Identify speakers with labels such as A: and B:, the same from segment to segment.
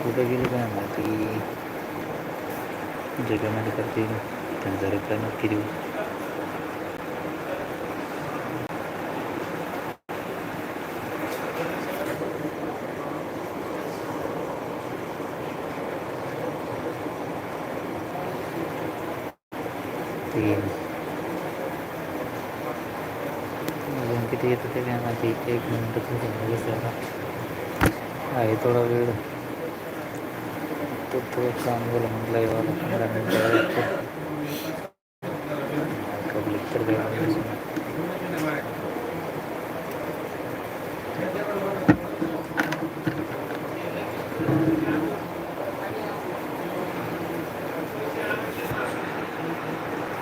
A: कुठं गेली काय माहिती जे कमेंट करतील त्यांचा रिप्लाय नक्की देऊ तीन अजून किती येतं ते काय माहिती एक मिनटं थोडं लगेच जरा आहे थोडा वेळ तो थोडं चांगलं म्हटलं एवढा पंधरा मिनटं पब्लिक तर काय म्हणायचं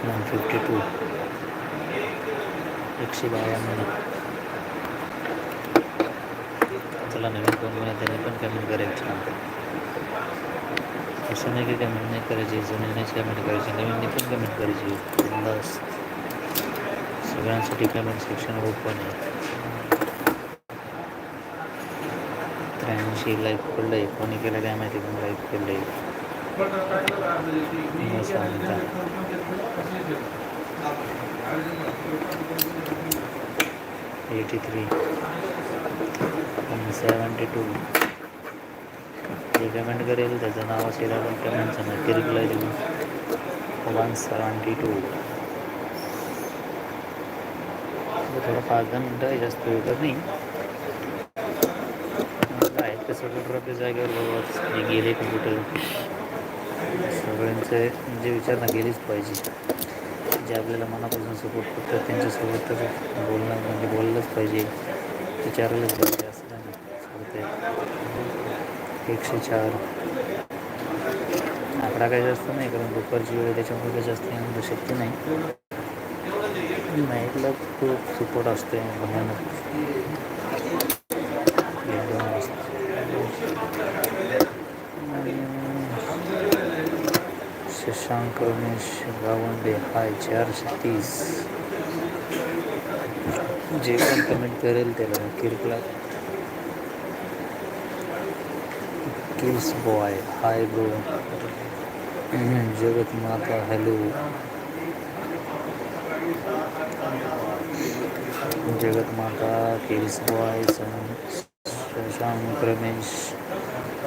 A: वन फिफ्टी टू एकशे बावन्न चला नवीन कोण कोण आहे पण कमेंट करायची असं नाही की कमेंट नाही करायची जुन्यानेच कमेंट करायची नवीनने पण कमेंट करायची बिंदास सगळ्यांसाठी कमेंट सेक्शन ओपन आहे त्र्याऐंशी लाईक पडलं आहे कोणी केलं काय माहिती पण लाईक पडलं आहे सांगता एटी थ्री सेवन्टी टू जे पेमेंट करेल त्याचं नाव असेल आपण कमेंटचं नक्की रिप्लाय देऊ वन सेवन्टी टू थोडं पाच दहा मिनटं आहे, जास्त वेळ तर नाही आहेत कसं सगळं जागेवर बाबा गेले कम्प्युटर सगळ्यांचे म्हणजे विचारणा केलीच पाहिजे. जे आपल्याला मनापासून सपोर्ट करतात त्यांच्यासोबत तर बोलणं म्हणजे बोललंच पाहिजे. विचारलंच पाहिजे असं नाही. एकशे चार. आकडा काही जास्त नाही कारण दुपारची वेळ त्याच्यामुळे काही जास्त येणं म्हणजे शक्य नाही. नाईटला खूप सपोर्ट असते भयानक एकदम मस्त. शशांक रमेश गावंडे हाय चारशे तीस। जे पण कमेंट करेल त्याला किरकला। किल्स बॉय हाय ब्रो जगत माता हॅलो जगत माता किल्स बॉय शशांक रमेश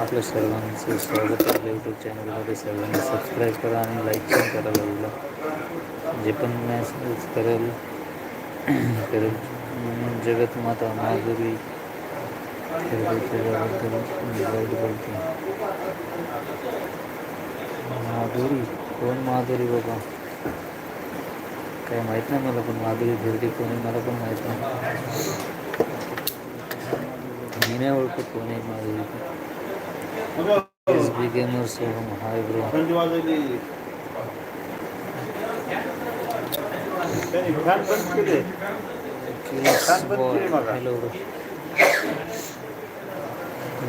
A: आपल्या सर्वांचं स्वागत आपल्या यूट्यूब चॅनलमध्ये सर्वांनी सबस्क्राईब करा आणि लाईक पण करा लागला जे पण मॅसेज करेल करेल. जगत माता माधुरी त्याच्याबद्दल बोलते माधुरी? कोण माधुरी बाबा? काय माहीत नाही मला पण माधुरी फिरती कोण आहे मला पण माहीत नाही. मी नाही ओळखत कोण आहे Madhuri. S B gamer Soham hi bro
B: थंडी वाजवली त्यांनी फॅन बंद केले
A: किल्स
B: पण
A: बॉय
B: केली बघा.
A: हॅलो ब्रो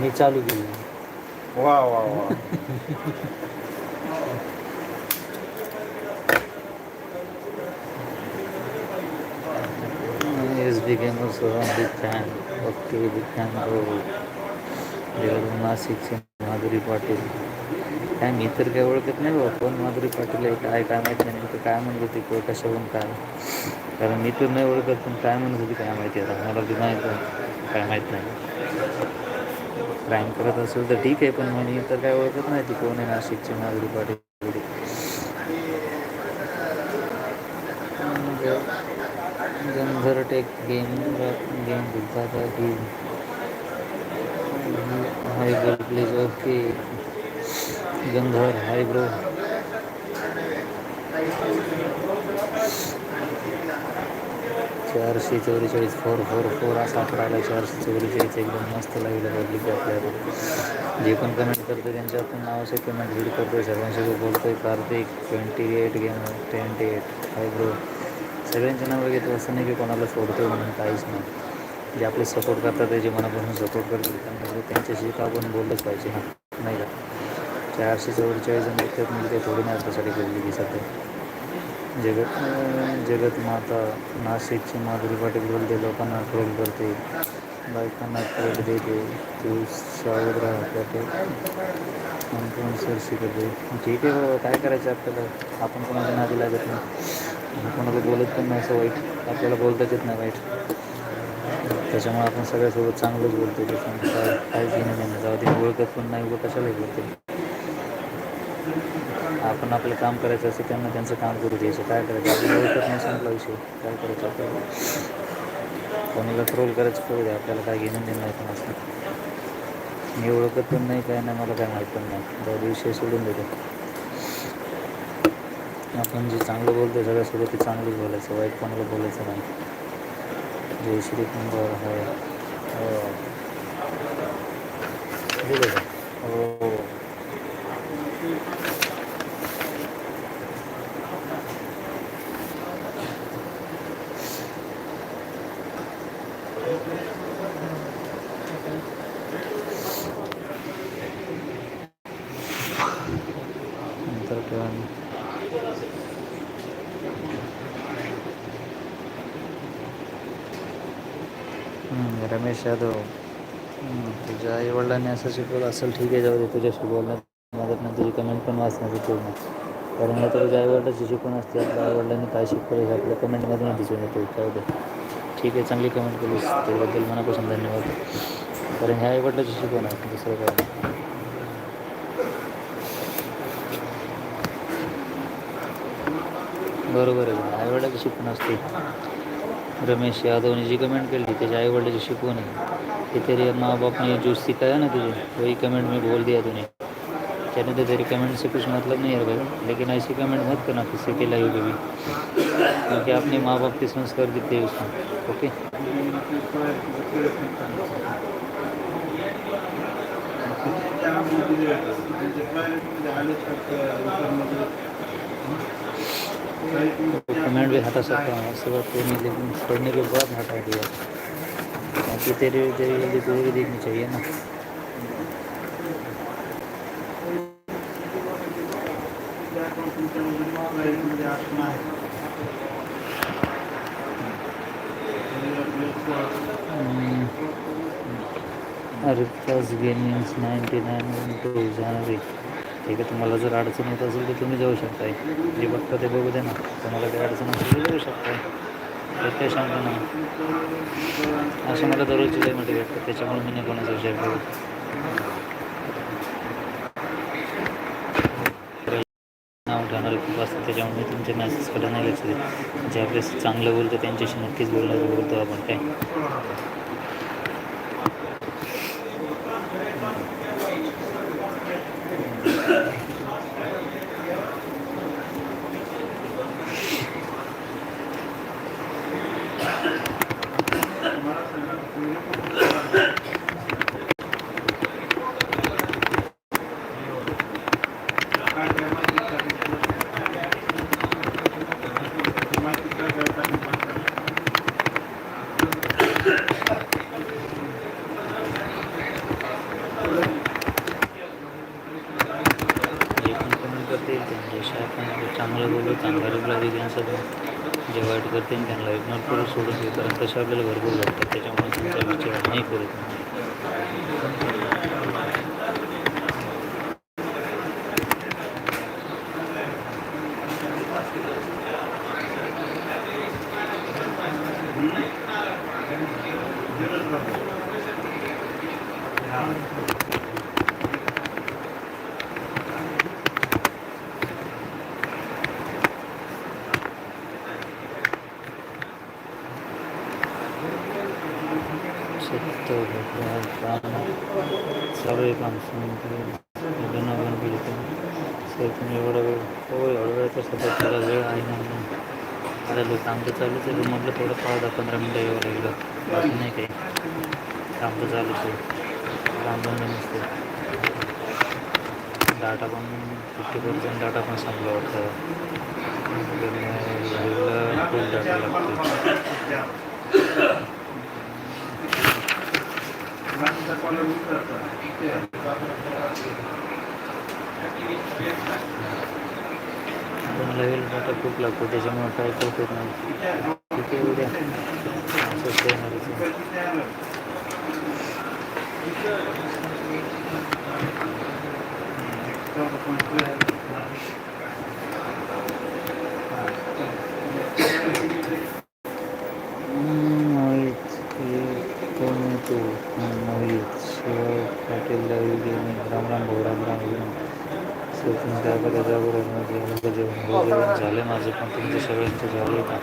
A: मी चालू केली
B: वा वा वा
A: S B gamer Soham big fan okay big fan bro देवळून नाशिकचे माधुरी पाटील. काय मी तर काय ओळखत नाही बाबा कोण माधुरी पाटील आहे काय काय माहिती नाही नेमकं काय म्हणत होती को कशावरून काय. कारण मी तर नाही ओळखत पण काय म्हणत होती काय माहिती आता मला ते नाही काय माहीत नाही. क्राईम करत असेल तर ठीक आहे पण मी तर काय ओळखत नाही ती कोण आहे नाशिकची माधुरी पाटील. गंधर गेम गेम बोलतात की hi bro please okay. Gandhar hi bro. चारशे चौवेचाळीस फोर फोर फोर असा आकडा आला चारशे चौवेचाळीस एकदम मस्त लागलं पब्लिक आपल्याला. जे पण कमेंट करतो त्यांच्या आपण नावाचे कमेंट रीड करतो सर्वांसोबत बोलतो आहे Kartik twenty eight game twenty eight hi bro. सगळ्यांचे नावं घेतो असं नाही की कोणाला सोडतो म्हणून काहीच नाही. जे आपले सपोर्ट करतात ते जे मनापासून सपोर्ट करतात त्यांना त्यांच्याशी तर आपण बोललंच पाहिजे ना नाही का? चारशे चौवेचाळीस जण व्यक्त म्हणजे ते थोडी नाही आपल्यासाठी बोलली दिसत आहे जगत जगत माता नाशिकची माधुरी पाटील बोलते लोकांना ट्रोल करते बायकांना ट्रोल देते तू सावध राहते कोण सर शिकवते ठीक आहे बाबा काय करायचं आपल्याला? आपण कोणाला नादी लागत नाही. कोणाला बोलत पण नाही असं वाईट. आपल्याला बोलताच येत नाही वाईट. त्याच्यामुळे आपण सगळ्यासोबत चांगलंच बोलतो त्याच्यामुळे काय काहीच घेणं देणं जाऊ ते ओळखत पण नाही उभं कशालाही बोलते आपण आपलं काम करायचं असं त्यांना त्यांचं काम करू द्यायचं. काय करायचं? आपल्याला ओळखत नाही संपला विषय. काय करायचं आपल्याला? कोणाला ट्रोल करायचं करू द्या आपल्याला काय घेणं देणं नाही पण असं मी ओळखत पण नाही काय नाही मला काय माहीत पण नाही. जाऊ विषय सोडून देतो. आपण जे चांगलं बोलतो सगळ्यासोबत ते चांगलंच बोलायचं. वाईट कोणाला बोलायचं नाही. जयश्री कुंभार आहे हो। नंतर रमेश यादव. तुझ्या आईवडिलांनी असं शिकवलं असेल ठीक आहे जाऊ दे तुझ्याशी बोलण्यात मदत नाही तुझी कमेंट पण वाचण्याची पूर्ण कारण आता तुझ्या आईवडिलाची शिकवण असते आपल्या आईवडिलांनी काय शिकवलं हे आपल्या कमेंटमधून दिसून येतो जाऊ दे. ठीक आहे चांगली कमेंट केलीस त्याबद्दल मनापासून धन्यवाद. कारण ह्या आईवडिलाची शिकवण आहे दुसरं काय बरोबर आहे. आईवडिलाची शिकवण असते. रमेश यादव ने जी कमेंट केली त्याच्या आईवडिलाची शिकवण है कि तेरे माँ बाप ने जो सिखाया ना तुझे, वही कमेंट में बोल दिया तूने। कहने तो तेरे कमेंट से कुछ मतलब नहीं है भाई, लेकिन ऐसी कमेंट मत करना किसी के लाइव भी। क्योंकि अपने माँ बाप के संस्कार दिते हैं उसमें, ओके? तो कमेंट भी हटा सकता हूँ उसके बाद कोई नहीं लेकिन पढ़ने के बाद हटा दिया। क्योंकि तेरे तेरे लिए तुझे भी देखनी चाहिए ना। Hmm. रिफ्ताज gamings ninety nine one two जाणारी ठीक आहे तुम्हाला जर अडचण येत असेल तर तुम्ही जाऊ शकताय. जे बघता ते बघू दे ना. तुम्हाला काही अडचण असेल तर जाऊ शकताय. तर काही सांगतो ना असं मला दररोजची लई मोठी भेटतं त्याच्यामुळे मी नाही कोणाचा विचार करू. नाव ठेवणारे खूप असतात. त्याच्यामुळे मी तुमच्या मॅसेजकडे नाही लक्ष देत जे आपले चांगलं बोलतं त्यांच्याशी नक्कीच बोलणार बोलतो आपण. काय जे पण कमेंट करतील त्यांच्याशी आपण चांगलं बोलू चांगला रिप्लाय देऊ त्यांचं जे वाईट करतील त्यांना इग्नोर करू सोडून देऊ कारण तसे आपल्याला भरपूर भेटतात त्याच्यामुळे त्यांचा विचार नाही करत मी. सत्य भगवान काम चालू आहे काम बनवून केलं तुम्ही एवढा वेळ हो एवढा वेळ तर सध्या थोडा वेळ आहे ना आता लोक आमचं चालूच आहे म्हटलं थोडं पाच दहा पंधरा मिनटं यावं लागलं बाकी नाही काही काम तर चालूच आहे काम बंद नसते डाटा पण फिफ्टी पर्सेंट डाटा पण संपला वाटतं खूप डाटा लागतो नवीन लाईव्ह खूप लागतो त्याच्यामुळे काय करतो नाही. ठीक आहे उद्या. असंच माझं पण तुमचं सगळ्यांचं झालं का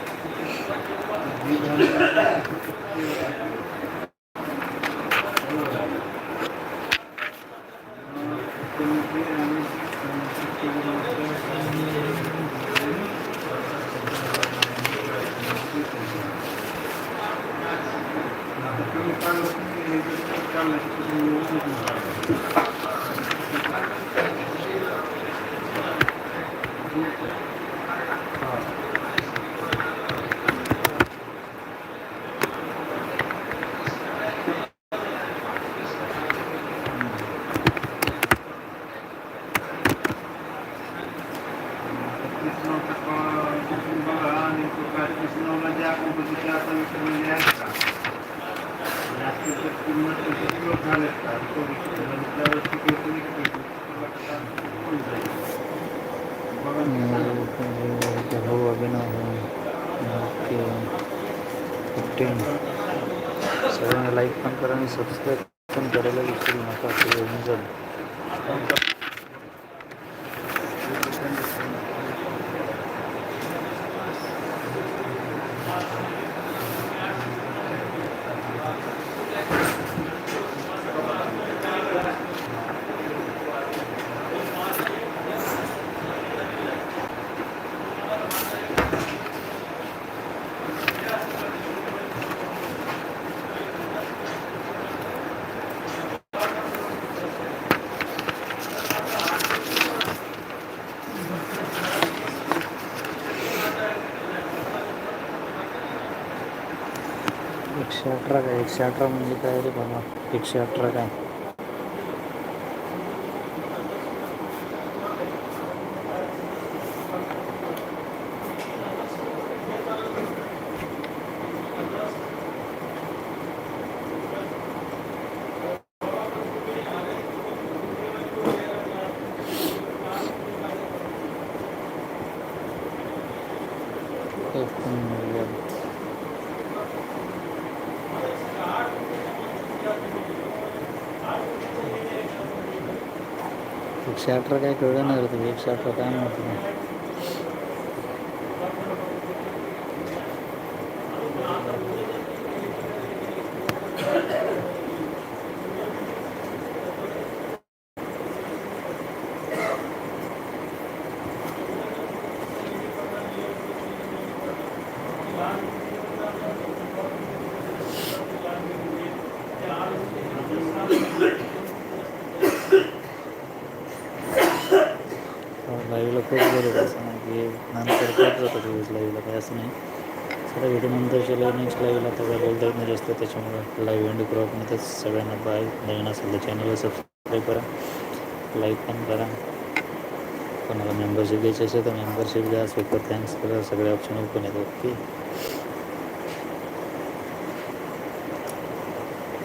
A: हो अभिनव हो ओके फिफ्टीन सगळ्यांना लाईक पण करा आणि सबस्क्राईब पण करायला विसरू नका. अठरा काय? एकशे अठरा म्हणजे काय रे बाबा? एकशे अठरा काय? एकशे अठरा काय कळलं नाही रे तुम्ही एकशे अठरा काय म्हणतो तुम्ही लाईव्हला खूप गरज आहे असं नाही की नंतर करत जातो दिवस लाईव्हला काय असं नाही सगळ्या व्हिडिओ नंतरच्या लाईव्ह नेक्स्ट लाईव्हला आता काय बोलता येत नाही जास्त त्याच्यामुळे लाईव्ह एंड क्रॉप नाही तर सगळ्यांना बाय नवीन असेल तर चॅनलला सबस्क्राईब करा लाईक पण करा कोणाला मेंबरशिप घ्यायची असेल तर मेंबरशिप घ्या सुपर थँक्स करा सगळे ऑप्शन ओपन आहेत ओके